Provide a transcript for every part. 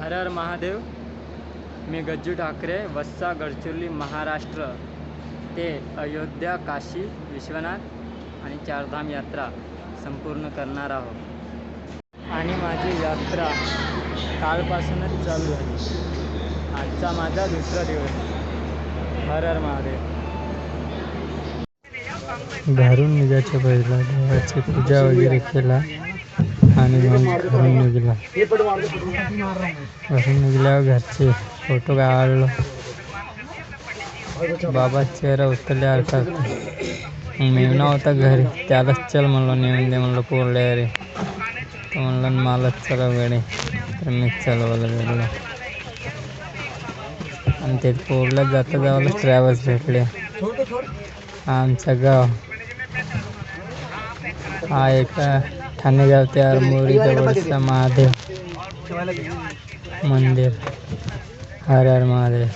हर हर महादेव। मी गज्जू ठाकरे वस्सा गडचिरोली महाराष्ट्र ते अयोध्या काशी विश्वनाथ आणि चारधाम यात्रा संपूर्ण करणार आहोत. आणि माझी यात्रा कालपासूनच चालू आहे. आजचा माझा दुसरा दिवस. हर हर महादेव. घरून निघायच्या पहिला देवाची पूजा वगैरे केला. आणि मग घरून निघाला घरून निघल्यावर घरचे फोटो काढलो बाबा चेहरा उतरल्यासारखा होता मग मेवना होता घरी त्यालाच चल म्हणलो नेऊन दे म्हणलं पोरल्या रे तर म्हणलं मलाच चला गडे तर मीच चालवलं गेलो आणि ते पोरला जाता जावाला ट्रॅव्हल्स भेटले हा आमचं गाव हा एक ठाणेगाव ते अरमुरीजवळचा महादेव मंदिर. हर हर महादेव.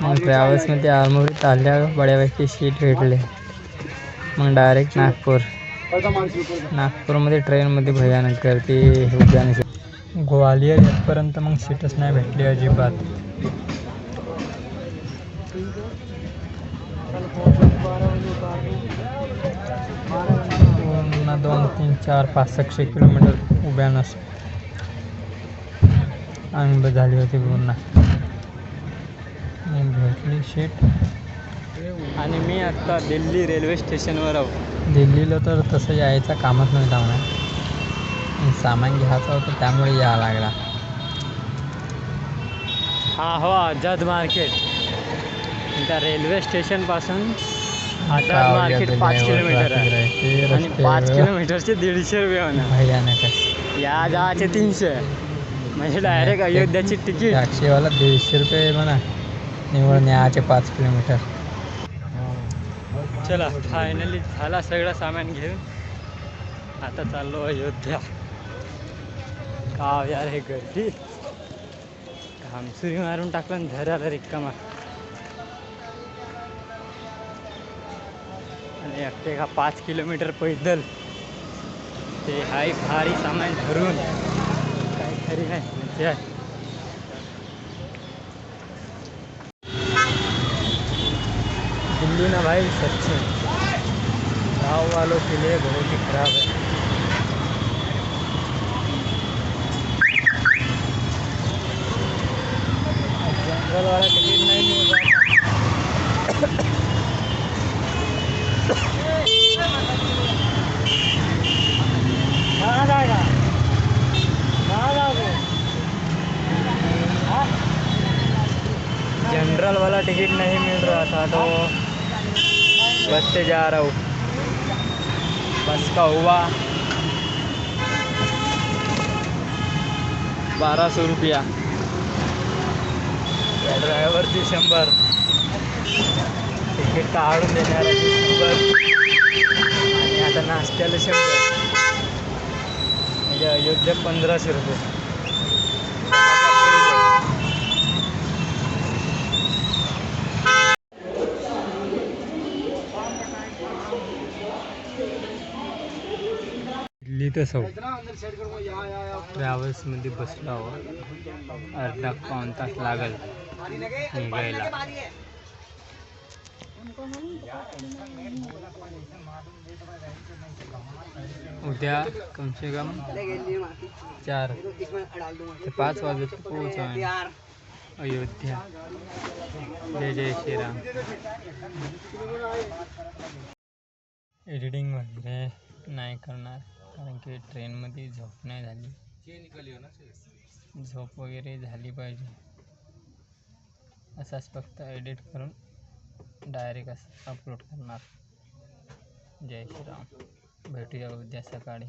मग ट्रॅव्हल्समध्ये आरमोरीत आल्यावर बड्यापैकी सीट भेटले. मग डायरेक्ट नागपूर. नागपूरमध्ये ट्रेनमध्ये भयानक गर्दी उद्यान ग्वालियर येतपर्यंत मग सीटच नाही भेटली अजिबात. दोन तीन चार पाच सहाशे किलोमीटर उभ्या नस आम्ही झाली होती पूर्ण. भेटली शीट आणि मी आत्ता दिल्ली रेल्वे स्टेशनवर आहो. दिल्लीला तर तसं यायचा कामच नाही लावणार सामान घ्यायचं होतं त्यामुळे यावं लागला. हा हो आझाद मार्केट. त्या रेल्वे स्टेशनपासून आझाद मार्केट पाच किलोमीटर आहे. आणि पाच किलोमीटरचे दीडशे रुपये होणार. या जायचे तीनशे. म्हणजे डायरेक्ट अयोध्याची तिकीट टॅक्सीवाला दीडशे रुपये म्हणा. निवड न्यायचे पाच किलोमीटर. चला फायनली झाला सगळं सामान घेऊन. आता चाललो अयोध्या. गाव यार हे गर्दी. घामसुरी मारून टाकलं आणि धराला रिक्कामा आणि एकटे का पाच किलोमीटर पैदल ते हाय भारी सामान धरून। काय खरी आहे. दिल्ली ना भाई, सच में। गाँव वालों के लिए बहुत ही खराब है। जंगल वाला टिकट का टिकट नहीं मिल रहा था तो बस से जा रहा हूँ बस का हुआ बारह सौ रुपया. त्या ड्रायव्हरची शंभर. तिकीट काढून देणार शंभर. आणि आता नाश्त्याला शंभर. म्हणजे अयोध्या पंधराशे रुपये. लिहितच तर ट्रॅव्हल्समध्ये बसलो आहोत. अर्धा पाऊन तास लागल. निघायला उद्या कमसे कम चार ते पाच वाजत पोहोच अयोध्या. जय जय श्रीराम. एडिटिंग वगैरे नाही करणार. कारण की ट्रेनमध्ये झोप नाही झाली. झोप वगैरे झाली पाहिजे. असाच फक्त एडिट करून डायरेक्ट असं अपलोड करना जय श्री राम भेटू उद्या सकाळी.